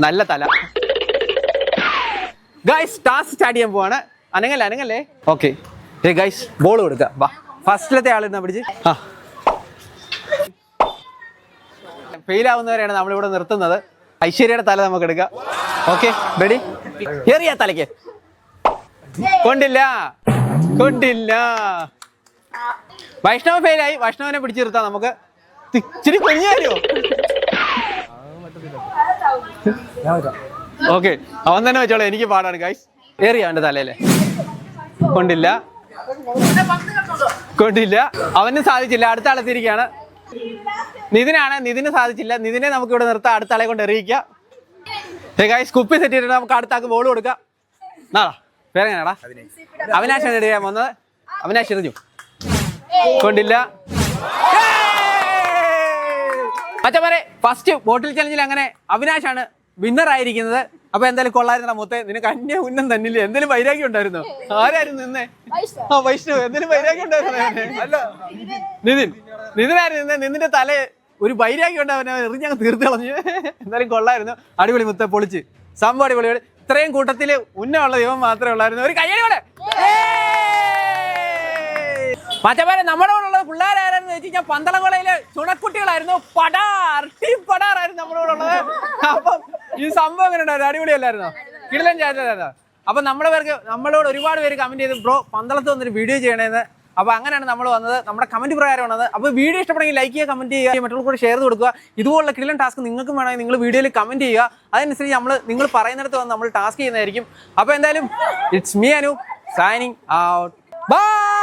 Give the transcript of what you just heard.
നല്ല തല. ഗൈസ് ടാസ് സ്റ്റാർട്ട് ചെയ്യാൻ പോവാണ്. അനങ്ങല്ലേ അനങ്ങല്ലേ? ഓക്കെ ഏ ഗൈസ് ബോൾ കൊടുക്കുക വാ. ഫസ്റ്റിലത്തെ ആൾ എന്നാ പിടിച്ച്. ആ. ഫെയിൽ ആവുന്നവരെയാണ് നമ്മളിവിടെ നിർത്തുന്നത്. ഐശ്വര്യയുടെ തല നമുക്ക് എടുക്കാം. ഓക്കെ റെഡി എറിയ തലയ്ക്ക്. കൊണ്ടില്ല. കൊണ്ടില്ല. വൈഷ്ണവ ഫെയിലായി വൈഷ്ണവനെ പിടിച്ചു നിർത്താം നമുക്ക്. ഇച്ചിരി കുഞ്ഞു തരുമോ ഓക്കെ അവൻ തന്നെ വെച്ചോളൂ എനിക്ക് പാടാണ് ഗൈസ് ഏറിയ അവന്റെ തലയിലെ? കൊണ്ടില്ല. കൊണ്ടില്ല. അവന് സാധിച്ചില്ല. അടുത്ത ആളെ തിരിക്കുകയാണ് നിതിനാണ് നിതിന് സാധിച്ചില്ല. നിതിനെ നമുക്ക് ഇവിടെ നിർത്താം. അടുത്ത ആളെ കൊണ്ട് എറിയിക്കാം. ഗൈസ് കുപ്പി സെറ്റ് ചെയ്തിട്ട് നമുക്ക് അടുത്ത ആൾക്ക് ബോൾ കൊടുക്കാം. നാടാ അവനാശ് എറിയാൻ വന്നത്? അവിനാശ് എറിഞ്ഞു. കൊണ്ടില്ല. മച്ചമാരെ ഫസ്റ്റ് ബോട്ടിൽ ചലഞ്ചിൽ അങ്ങനെ അവിനാശാണ് വിന്നർ ആയിരിക്കുന്നത്. അപ്പൊ എന്തായാലും കൊള്ളായിരുന്ന മുത്തേ. നിനക്ക് അന്യ ഉന്നം തന്നില്ലേ? എന്തെങ്കിലും വൈരാഗ്യം ഉണ്ടായിരുന്നോ? ആരായിരുന്നു നിന്നേ? ആ വൈഷ്ണവ്. എന്തെങ്കിലും വൈരാഗ്യം ഉണ്ടായിരുന്നു? അല്ല. നിതിൻ. നിതിനായിരുന്നു നിന്നെ. നിന്നിന്റെ തല ഒരു വൈരാഗ്യം ഉണ്ടാവുന്ന എറിഞ്ഞ് എറിഞ്ഞങ്ങ് തീർത്ത് കളഞ്ഞു. എന്തായാലും കൊള്ളായിരുന്നു അടിപൊളി മുത്ത പൊളിച്ച്. സംഭവം അടിപൊളി. ഇത്രയും കൂട്ടത്തിൽ ഉന്നമുള്ള ദൈവം മാത്രമേ ഉള്ളായിരുന്നു. ഒരു കയ്യടി കൂടെ. മറ്റേ നമ്മുടെ കൂടെ ഉള്ളത് പിള്ളേരായിരുന്നു വെച്ച് കഴിഞ്ഞാൽ പന്തളംകുളയിലെ ചുണക്കുട്ടികളായിരുന്നു. പടാർ. ടീം പടാറായിരുന്നു നമ്മുടെ കൂടെ ഉള്ളത്. അപ്പം ഈ സംഭവം എങ്ങനെ ഉണ്ടായിരുന്നു അടിപൊളിയല്ലായിരുന്നോ? കിടലൻ ചാറ്റലായിരുന്നോ അപ്പൊ നമ്മുടെ പേർക്ക് നമ്മളോട് ഒരുപാട് പേര് കമന്റ് ചെയ്ത് ബ്രോ പന്തളത്ത് വന്നൊരു വീഡിയോ ചെയ്യണേന്ന്. അപ്പൊ അങ്ങനെയാണ് നമ്മൾ വന്നത്. നമ്മുടെ കമന്റ് പ്രകാരം വന്നത്. അപ്പൊ വീഡിയോ ഇഷ്ടപ്പെടുമെങ്കിൽ ലൈക്ക് ചെയ്യുക കമന്റ് ചെയ്യുക മറ്റുള്ള കൂടെ ഷെയർ കൊടുക്കുക. ഇതുപോലുള്ള കിടിലൻ ടാസ്ക് നിങ്ങൾക്കും വേണമെങ്കിൽ നിങ്ങൾ വീഡിയോയിൽ കമന്റ് ചെയ്യുക. അതനുസരിച്ച് നമ്മൾ നിങ്ങൾ പറയുന്നിടത്ത് വന്ന് നമ്മൾ ടാസ്ക് ചെയ്യുന്നതായിരിക്കും. അപ്പൊ എന്തായാലും it's me Anu signing out bye